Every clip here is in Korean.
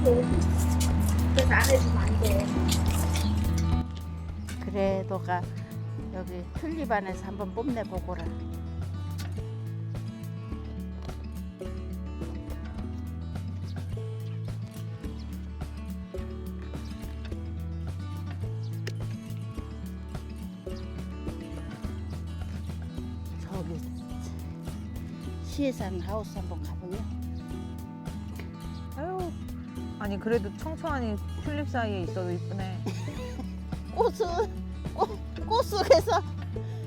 그래서 안 해주면 안 돼. 그래 너가 여기 튤립 안에서 한번 뽐내 보거라. 저기 시에산 하우스 한번 가볼래? 아니 그래도 청초하니 튤립 사이에 있어도 이쁘네. 꽃은 꽃, 꽃 속에서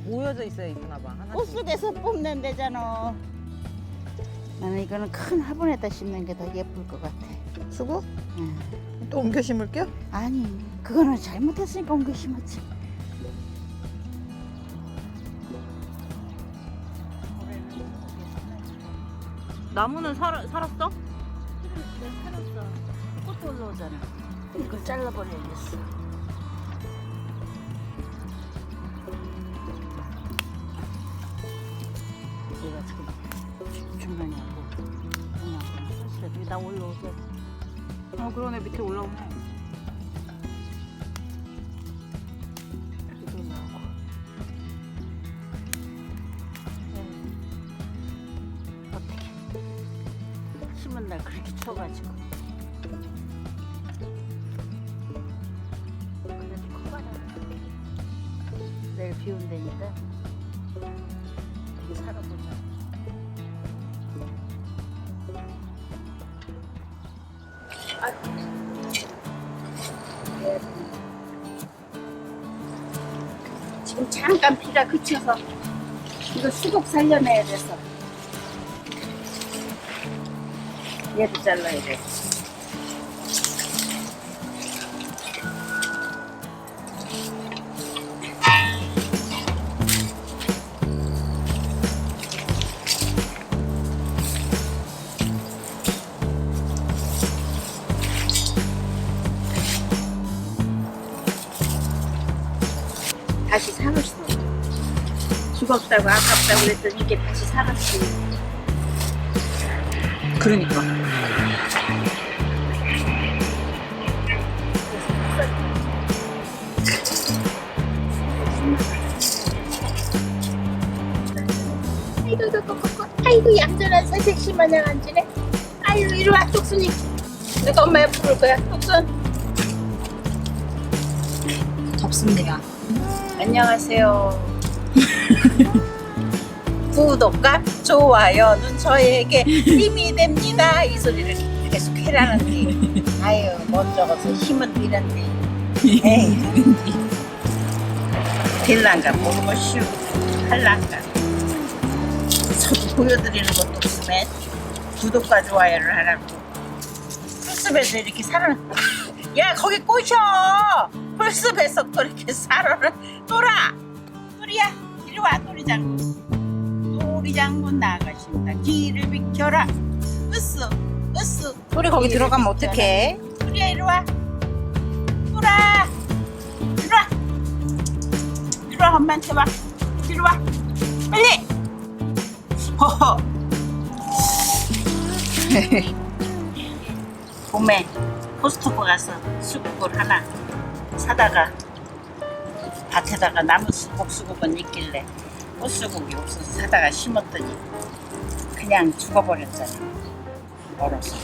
모여져 있어야 이쁘나 봐. 하나씩. 꽃 속에서 뽐낸대잖아. 나는 이거는 큰 화분에다 심는 게 더 예쁠 것 같아. 수고? 응. 또 옮겨 심을게요? 아니, 그거는 잘못했으니까 옮겨 심었지. 나무는 살, 살았어? 올라오잖아. 이걸 잘라버려야겠어. 얘가 지금 중간에 하고 그냥 사실 나 올라오죠. 어 그러네 밑에 올라오네. 여기도 올라오고. 네. 어떻게 심은 날 그렇게 추워가지고. 비 온다니까. 여기 살아보자. 지금 잠깐 비가 그쳐서 이거 수국 살려내야 돼서 얘도 잘라야 돼. 죽었다고 아깝다고 그랬더니 이게 다시 살았지. 그러니까. 아이고, 아이고, 얌전한 새색시 마냥 앉으네. 아이고, 이리 와, 뚝순이. 내가 엄마야 부를 거야, 뚝순. 덥습니다. 안녕하세요. 구독과 좋아요는 저에게 힘이 됩니다. 이 소리를 계속 해라는데. 아유, 먼저가서 힘은 이런데. 에이, 될란가 모르겠슈. 할란가. 저도 보여드리는 것도 없으면 구독과 좋아요를 하라고. 풀숲에서 이렇게 살아. 야, 거기 꼬셔! 풀숲에서 또 이렇게 살아를. 놀아! 놀이야, 이리 와, 놀이장. 놀이장문 나가신다. 길을 비켜라. 으쓱, 으쓱. 우리 거기 들어가면 어떡해? 놀이야, 이리 와. 놀아! 이리 와. 이리 와, 엄마한테 와. 이리 와. 빨리! 허허. 봄에 코스트코 가서 수국을 하나 사다가 밭에다가 나무 수국 수국은 있길래 꽃수국이 없어서 사다가 심었더니 그냥 죽어버렸잖아. 얼어서.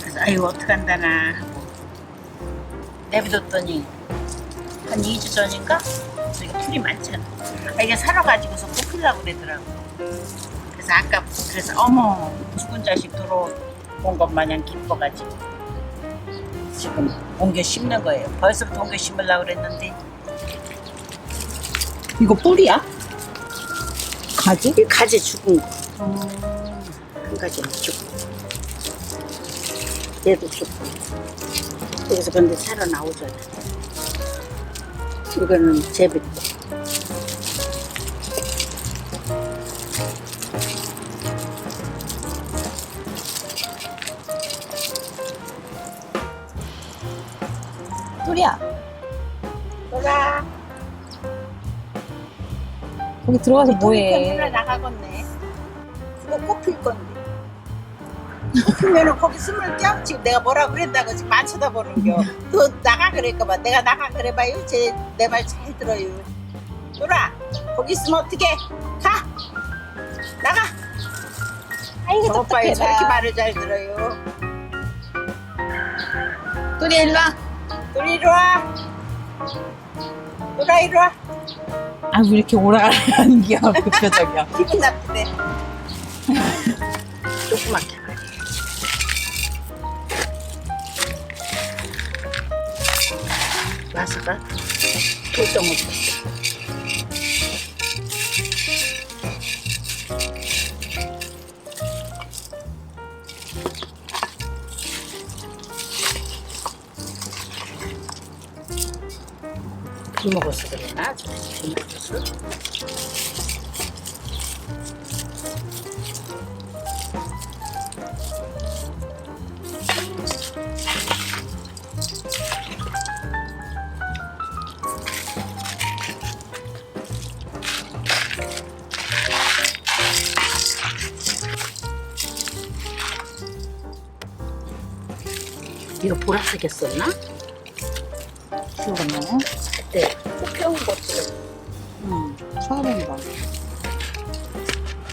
그래서 아유 어떡한다나 하고 내비뒀더니 한 2주 전인가? 저기 풀이 많잖아. 아, 이게 살아가지고서 뽑히려고 그러더라고. 그래서 아까 그래서 어머 죽은 자식 들어온 것 마냥 기뻐가지고 지금 옮겨 심는 거예요. 벌써부터 옮겨 심으려고 그랬는데 이거 뿌리야? 가지? 이 가지 죽은 거. 한 가지는 죽고 얘도 죽고 여기서 근데 살아나오잖아. 이거는 제비고 뿌리야. 거기 들어가서 돌아 나가겠네. 그거 꽃필 건데. 그러면은 거기 숨을 껴 지금 내가 뭐라 그랬다고 지금 안 쳐다보는겨. 또 나가 그럴까봐. 내가 나가 그래봐요. 제 내 말 잘 들어요. 놀아 거기 있으면 어떡해? 가! 나가! 아이고 저 오빠요 저렇게 말을 잘 들어요. 둘이 일로 와. 놀이 이리 와. 놀아 이리 와 아 왜 이렇게 오라가는 기야 그 표정이야. 기분 나쁘대 조그맣게 마스가 돌덩어리 비 먹어서 그러나? 비 먹어서? 이거 보라색이었었나? 기억 안 나네. 처음 봐.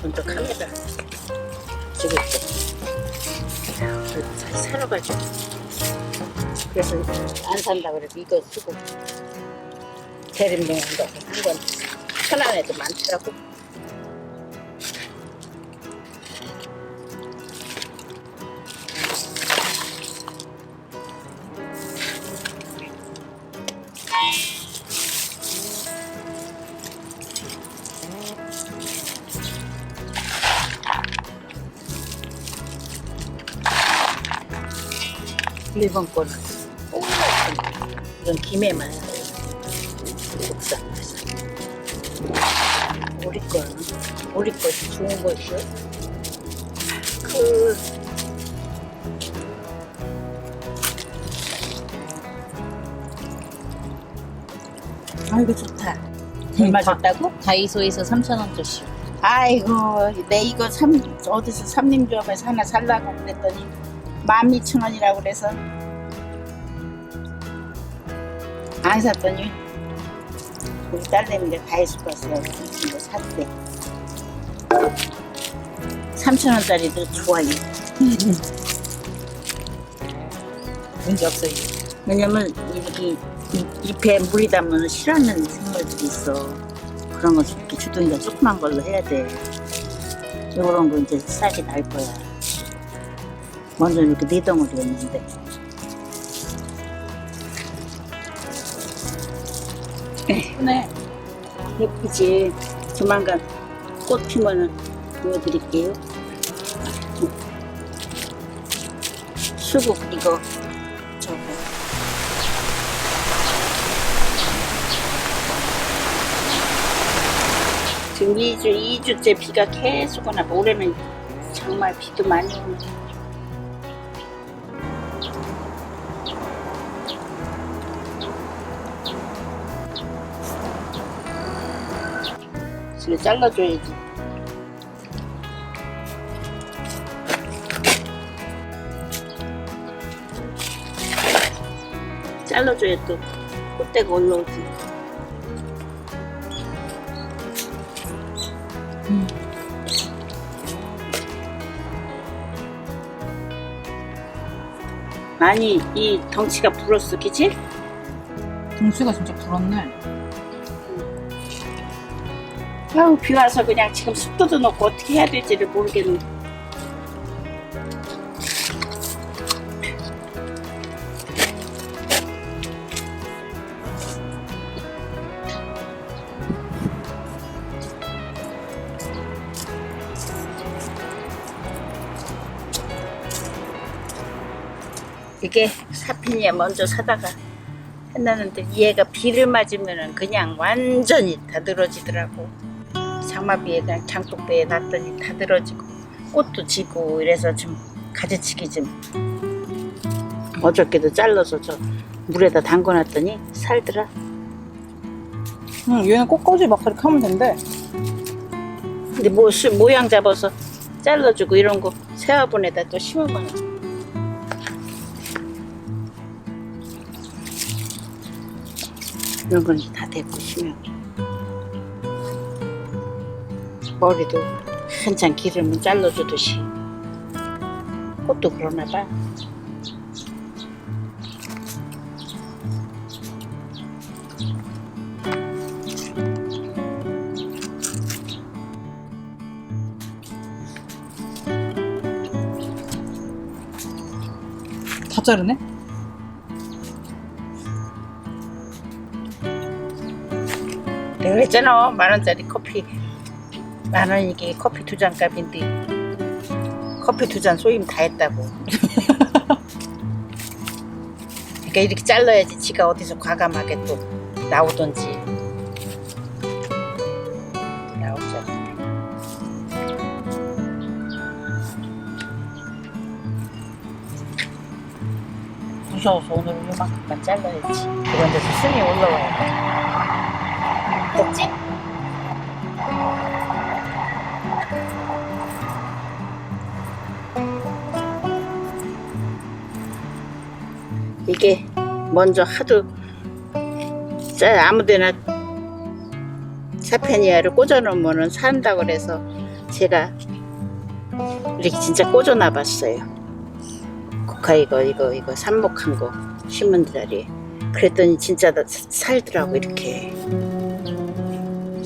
먼저 카메라 찍을게 그래도 잘 살아가지고. 그래서 안 산다 그래도 이거 쓰고. 대림동 한건 편한 애도 많더라고 일본 거는 이건 김에만 국산에서 우리 거는 우리 것이 좋은 것이요 그 아이고 좋다 얼마 줬다고? 다이소에서 3,000원짜리. 아이고 내 이거 삼 어디서 삼림조합에서 하나 살라고 그랬더니 12,000원이라고 그래서 안 샀더니 우리 딸내미가 다이소 갔어 이거 샀대 3,000원짜리도 좋아요 문제 없어요. 왜냐면 이렇게 이- 잎에 물이 닿으면 싫어하는 생물들이 있어. 그런 거 이렇게 주둥이가 조그만 걸로 해야 돼. 요런 거 이제 싹이 날 거야. 먼저 이렇게 네 덩어리였는데. 예쁘네. 예쁘지. 조만간 꽃 피면은 보여드릴게요. 수국 이거 저거. 지금 2주, 2주째 비가 계속 오나 봐. 올해는 정말 비도 많이 오네. 지금 잘라줘야지. 잘라줘야 또 꽃대가 올라오지. 많이 이 덩치가 불었어, 그치? 동수가 진짜 불었네. 아우 비 와서 그냥 지금 습도도 넣고 어떻게 해야 될지를 모르겠네. 이게 사핀이야 먼저 사다가 해놨는데 얘가 비를 맞으면은 그냥 완전히 다 늘어지더라고. 장마비에 그냥 장독배에 놨더니 다 늘어지고 꽃도 지고 이래서 좀 가지치기 좀 어저께도 잘라서 저 물에다 담궈놨더니 살더라. 응, 얘는 꽃꽂이 막 그렇게 하면 된대. 근데 뭐 수- 모양 잡아서 잘라주고 이런 거 새 화분에다 또 심으면 이런 건 다 됐고 심으면 머리도 한참 기르면 잘라주듯이. 꽃도 그러나 봐. 다 자르네? 내가 그랬잖아. 만 원짜리 커피 만원 이게 커피 두 잔 값인데 커피 두 잔 소임 다 했다고. 그러니까 이렇게 잘라야지 지가 어디서 과감하게 또 나오던지. 나오잖아 무서워서 오늘은 요만큼만 잘라야지. 그런 데서 숨이 올라와야 돼. 됐지? 이게 먼저 하도 짜 아무데나 사페니아를 꽂아놓으면 산다 그래서 제가 이렇게 진짜 꽂아놔 봤어요. 국화 이거 이거 이거 삽목한 거 심은 자리에. 그랬더니 진짜 살더라고 이렇게.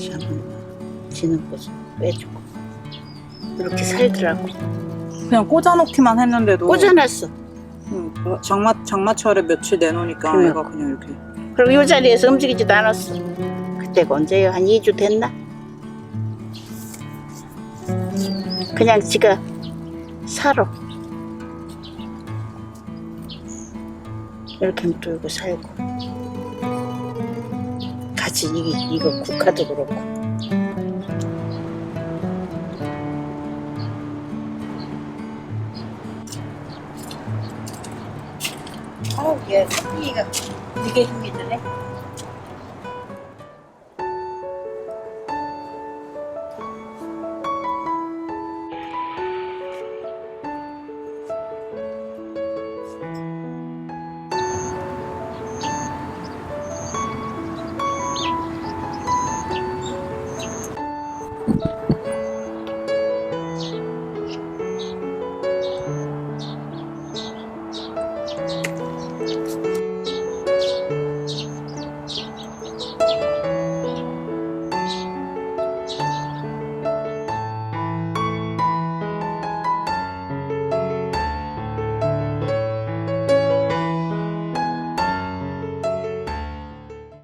참 지는 거좀 빼주고. 이렇게 살더라고. 그냥 꽂아놓기만 했는데도 꽂아놨어 응, 장마 장마철에 며칠 내놓으니까 그래. 얘가 그냥 이렇게. 그리고 이 자리에서 움직이지도 않았어. 그때가 언제요? 한 2주 됐나? 그냥 지가 살아. 이렇게 물고 살고. 같이 이게 이거 국화도 그렇고 아우 얘 커피가 되게 힘이 드네